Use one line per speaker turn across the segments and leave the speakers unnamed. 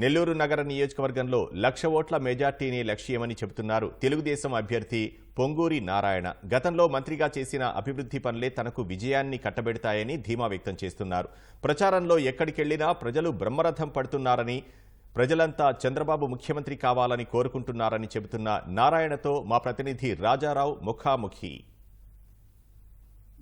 నెల్లూరు నగర నియోజకవర్గంలో లక్ష ఓట్ల మెజార్టీని లక్ష్యమని చెబుతున్నారు తెలుగుదేశం అభ్యర్థి పొంగూరి నారాయణ. గతంలో మంత్రిగా చేసిన అభివృద్ధి పనులే తనకు విజయాన్ని కట్టబెడతాయని ధీమా వ్యక్తం చేస్తున్నారు. ప్రచారంలో ఎక్కడికెళ్ళినా ప్రజలు బ్రహ్మరథం పడుతున్నారని ప్రజలంతా చంద్రబాబు ముఖ్యమంత్రి కావాలని కోరుకుంటున్నారని చెబుతున్న నారాయణతో మా ప్రతినిధి రాజారావు ముఖాముఖి.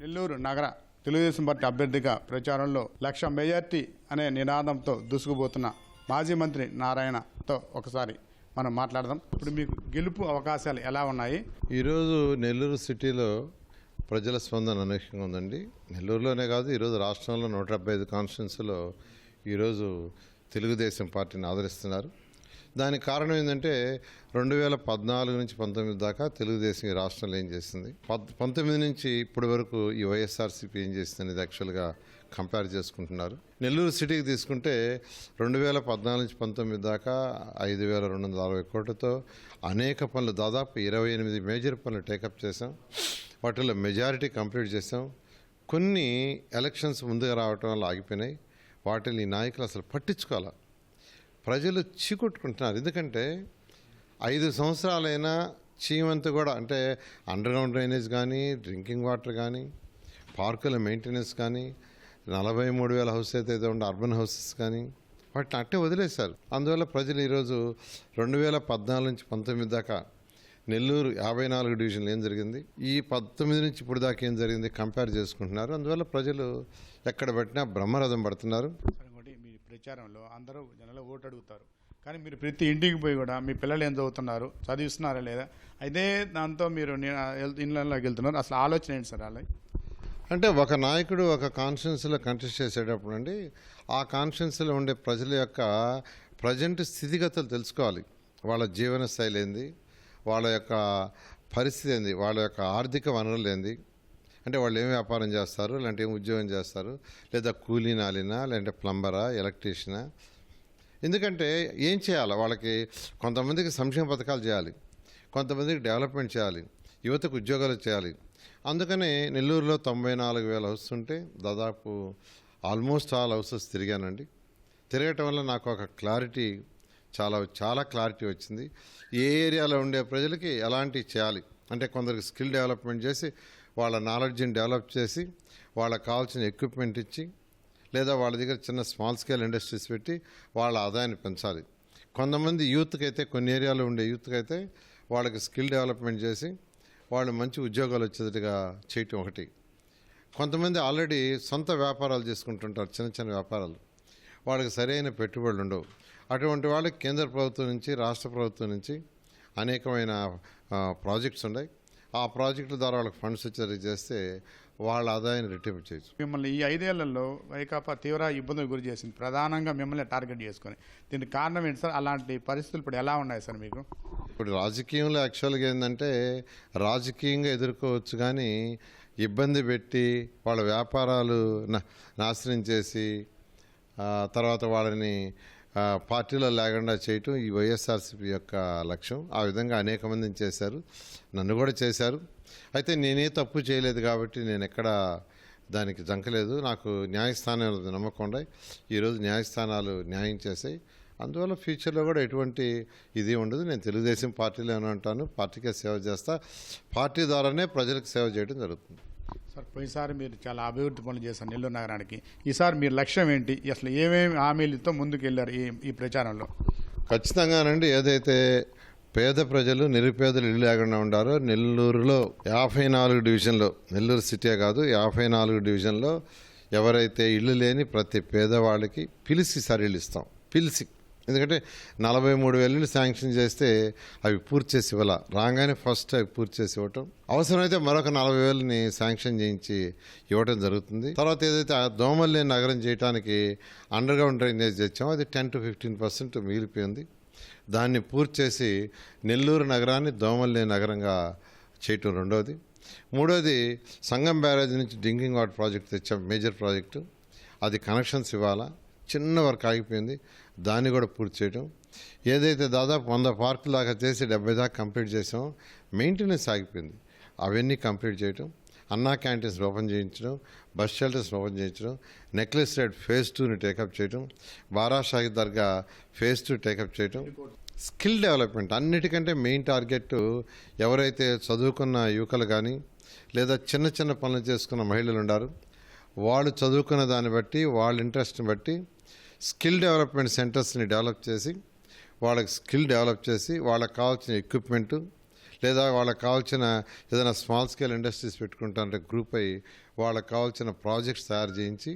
నెల్లూరు నగర తెలుగుదేశం పార్టీ అభ్యర్థిగా ప్రచారంలో లక్ష మెజార్టీ అనే నినాదంతో దూసుకుపోతున్న మాజీ మంత్రి నారాయణతో ఒకసారి మనం మాట్లాడదాం. ఇప్పుడు మీకు గెలుపు అవకాశాలు ఎలా ఉన్నాయి?
ఈరోజు నెల్లూరు సిటీలో ప్రజల స్పందన అనూహ్యంగా ఉందండి. నెల్లూరులోనే కాదు ఈరోజు రాష్ట్రంలో నూట డెబ్బై ఐదు కాన్స్టిట్యున్సీలో ఈరోజు తెలుగుదేశం పార్టీని ఆదరిస్తున్నారు. దానికి కారణం ఏంటంటే రెండు వేల పద్నాలుగు నుంచి పంతొమ్మిది దాకా తెలుగుదేశం ఈ రాష్ట్రంలో ఏం చేసింది? పద్ పంతొమ్మిది నుంచి ఇప్పటి వరకు ఈ వైఎస్ఆర్సీపీ ఏం చేసింది అనేది యాక్చువల్గా కంపేర్ చేసుకుంటున్నారు. నెల్లూరు సిటీకి తీసుకుంటే రెండు వేల పద్నాలుగు నుంచి పంతొమ్మిది దాకా ఐదు వేల రెండు వందల అరవై కోట్లతో అనేక పనులు దాదాపు ఇరవై ఎనిమిది మేజర్ పనులు టేకప్ చేసాం వాటిలో మెజారిటీ కంప్లీట్ చేసాం కొన్ని ఎలక్షన్స్ ముందుగా రావటం వల్ల ఆగిపోయినాయి. వాటిని నాయకులు అసలు పట్టించుకోవాలి? ప్రజలు చీకొట్టుకుంటున్నారు. ఎందుకంటే ఐదు సంవత్సరాలైనా చీమంత కూడా అంటే అండర్గ్రౌండ్ డ్రైనేజ్ కానీ డ్రింకింగ్ వాటర్ కానీ పార్కుల మెయింటెనెన్స్ కానీ నలభై మూడు వేల హౌస్ అయితే ఏదో ఉండే అర్బన్ హౌసెస్ కానీ వాటిని అట్టే వదిలేశారు. అందువల్ల ప్రజలు ఈరోజు రెండు వేల పద్నాలుగు నుంచి పంతొమ్మిది దాకా నెల్లూరు యాభై నాలుగు డివిజన్లు ఏం జరిగింది? ఈ పంతొమ్మిది నుంచి ఇప్పుడు దాకా ఏం జరిగింది? కంపేర్ చేసుకుంటున్నారు. అందువల్ల ప్రజలు ఎక్కడ పెట్టినా బ్రహ్మరథం పడుతున్నారు.
విచారంలో అందరూ జనాలు ఓటు అడుగుతారు కానీ మీరు ప్రతి ఇంటికి పోయి కూడా మీ పిల్లలు ఏం చదువుతున్నారు? చదివిస్తున్నారా లేదా? అయితే దాంతో మీరు ఇళ్ళలోకి వెళ్తున్నారు. అసలు ఆలోచన ఏంటి సార్ అలా
అంటే ఒక నాయకుడు ఒక కాన్స్టిట్యున్సీలో కంటెస్ట్ చేసేటప్పుడు అండి ఆ కాన్స్టిట్యున్సీలో ఉండే ప్రజల యొక్క ప్రజెంట్ స్థితిగతులు తెలుసుకోవాలి. వాళ్ళ జీవన శైలి ఏంది? వాళ్ళ యొక్క పరిస్థితి ఏంది? వాళ్ళ యొక్క ఆర్థిక వనరులు ఏంది? అంటే వాళ్ళు ఏం వ్యాపారం చేస్తారు లేదంటే ఏం ఉద్యోగం చేస్తారు లేదా కూలీ నాలినా లేదంటే ప్లంబరా ఎలక్ట్రీషియనా? ఎందుకంటే ఏం చేయాలి? వాళ్ళకి కొంతమందికి సంక్షేమ పథకాలు చేయాలి కొంతమందికి డెవలప్మెంట్ చేయాలి యువతకు ఉద్యోగాలు చేయాలి. అందుకనే నెల్లూరులో తొంభై నాలుగు వేల హౌస్ ఉంటే దాదాపు ఆల్మోస్ట్ ఆల్ హౌసెస్ తిరిగానండి. తిరగటం వల్ల నాకు ఒక క్లారిటీ చాలా చాలా క్లారిటీ వచ్చింది. ఏ ఏరియాలో ఉండే ప్రజలకి ఎలాంటివి చేయాలి? అంటే కొందరికి స్కిల్ డెవలప్మెంట్ చేసి వాళ్ళ నాలెడ్జ్ని డెవలప్ చేసి వాళ్ళకి కావాల్సిన ఎక్విప్మెంట్ ఇచ్చి లేదా వాళ్ళ దగ్గర చిన్న స్మాల్ స్కేల్ ఇండస్ట్రీస్ పెట్టి వాళ్ళ ఆదాయాన్ని పెంచాలి. కొంతమంది యూత్కి అయితే కొన్ని ఏరియాలో ఉండే యూత్కి అయితే వాళ్ళకి స్కిల్ డెవలప్మెంట్ చేసి వాళ్ళు మంచి ఉద్యోగాలు వచ్చేటట్టుగా చేయటం ఒకటి. కొంతమంది ఆల్రెడీ సొంత వ్యాపారాలు చేసుకుంటుంటారు చిన్న చిన్న వ్యాపారాలు. వాళ్ళకి సరైన పెట్టుబడులు ఉండవు. అటువంటి వాళ్ళకి కేంద్ర ప్రభుత్వం నుంచి రాష్ట్ర ప్రభుత్వం నుంచి అనేకమైన ప్రాజెక్ట్స్ ఉన్నాయి. ఆ ప్రాజెక్టుల ద్వారా వాళ్ళకి ఫండ్స్ వచ్చేది చేస్తే వాళ్ళ ఆదాయాన్ని రెట్టింపు చేయొచ్చు.
మిమ్మల్ని ఈ ఐదేళ్ళలో వైకాపా తీవ్ర ఇబ్బందులు గురి చేసింది. ప్రధానంగా మిమ్మల్ని టార్గెట్ చేసుకొని. దీనికి కారణం ఏంటి సార్? అలాంటి పరిస్థితులు ఇప్పుడు ఎలా ఉన్నాయి సార్ మీకు?
ఇప్పుడు రాజకీయంలో యాక్చువల్గా ఏంటంటే రాజకీయంగా ఎదుర్కోవచ్చు కానీ ఇబ్బంది పెట్టి వాళ్ళ వ్యాపారాలు నా- నాశనం చేసి తర్వాత వాళ్ళని పార్టీలో లేకుండా చేయటం ఈ వైఎస్ఆర్సీపీ యొక్క లక్ష్యం. ఆ విధంగా అనేక మందిని చేశారు. నన్ను కూడా చేశారు. అయితే నేనే తప్పు చేయలేదు కాబట్టి నేను ఎక్కడ దానికి జంకలేదు. నాకు న్యాయస్థానం నమ్మకం ఉన్నాయి ఈరోజు న్యాయస్థానాలు న్యాయం చేసాయి అందువల్ల ఫ్యూచర్లో కూడా ఎటువంటి ఇది ఉండదు. నేను తెలుగుదేశం పార్టీలోనే ఉంటాను. పార్టీకే సేవ చేస్తా. పార్టీ ద్వారానే ప్రజలకు సేవ చేయడం జరుగుతుంది.
సార్ పోయినసారి మీరు చాలా అభివృద్ధి పనులు చేశారు నెల్లూరు నగరానికి. ఈసారి మీ లక్ష్యం ఏంటి? అసలు ఏమేమి హామీలతో ముందుకు వెళ్ళారు ఈ ఈ ప్రచారంలో?
ఖచ్చితంగానండి ఏదైతే పేద ప్రజలు నిరుపేదలు ఇల్లు లేకుండా ఉండారో నెల్లూరులో యాభై నాలుగు డివిజన్లో నెల్లూరు సిటీ కాదు యాభై నాలుగు డివిజన్లో ఎవరైతే ఇల్లు లేని ప్రతి పేదవాళ్ళకి పిలిచి సరిళ్ళు ఇస్తాం. పిలిచి ఎందుకంటే నలభై మూడు వేలని శాంక్షన్ చేస్తే అవి పూర్తి చేసి ఇవ్వాల. రాగానే ఫస్ట్ అవి పూర్తి చేసి ఇవ్వటం. అవసరమైతే మరొక నలభై వేలని శాంక్షన్ చేయించి ఇవ్వటం జరుగుతుంది. తర్వాత ఏదైతే ఆ దోమల్ని నగరం చేయడానికి అండర్ గ్రౌండ్ డ్రైనేజ్ తెచ్చామో అది టెన్ టు ఫిఫ్టీన్ పర్సెంట్ మిగిలిపోయింది. దాన్ని పూర్తి చేసి నెల్లూరు నగరాన్ని దోమల్ని నగరంగా చేయటం రెండోది. మూడోది సంగం బ్యారేజ్ నుంచి డ్రింకింగ్ వాటర్ ప్రాజెక్ట్ తెచ్చాం మేజర్ ప్రాజెక్టు. అది కనెక్షన్స్ ఇవ్వాలా. చిన్న వర్క్ ఆగిపోయింది. దాన్ని కూడా పూర్తి చేయడం ఏదైతే దాదాపు వంద పార్కులు దాకా చేసి డెబ్బై దాకా కంప్లీట్ చేసామో మెయింటెనెన్స్ ఆగిపోయింది. అవన్నీ కంప్లీట్ చేయటం అన్నా క్యాంటీన్స్ ఓపెన్ చేయించడం బస్ షెల్టర్స్ ఓపెన్ చేయించడం నెక్లెస్ రైడ్ ఫేజ్ టూని టేకప్ చేయడం Barashahi Dargah phase two take up చేయడం స్కిల్ డెవలప్మెంట్ అన్నిటికంటే మెయిన్ టార్గెట్ ఎవరైతే చదువుకున్న యువకులు కానీ లేదా చిన్న చిన్న పనులు చేసుకున్న మహిళలు ఉన్నారు వాళ్ళు చదువుకున్న దాన్ని బట్టి వాళ్ళ ఇంట్రెస్ట్ని బట్టి స్కిల్ డెవలప్మెంట్ సెంటర్స్ని డెవలప్ చేసి వాళ్ళకి స్కిల్ డెవలప్ చేసి వాళ్ళకి కావాల్సిన ఎక్విప్మెంటు లేదా వాళ్ళకి కావాల్సిన ఏదైనా స్మాల్ స్కేల్ ఇండస్ట్రీస్ పెట్టుకుంటారంటే గ్రూప్ అయ్యి వాళ్ళకి కావాల్సిన ప్రాజెక్ట్స్ తయారు చేయించి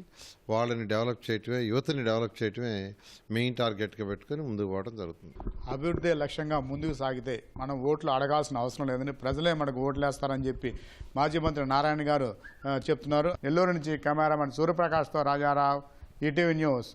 వాళ్ళని డెవలప్ చేయటమే యువతని డెవలప్ చేయటమే మెయిన్ టార్గెట్గా పెట్టుకొని ముందుకు పోవడం జరుగుతుంది.
అభివృద్ధి లక్ష్యంగా ముందుకు సాగితే మనం ఓట్లు అడగాల్సిన అవసరం లేదని ప్రజలే మనకు ఓట్లు వేస్తారని చెప్పి మాజీ మంత్రి నారాయణ గారు చెప్తున్నారు. నెల్లూరు నుంచి కెమెరామెన్ సూర్యప్రకాష్తో రాజారావు ఈటీవీ న్యూస్.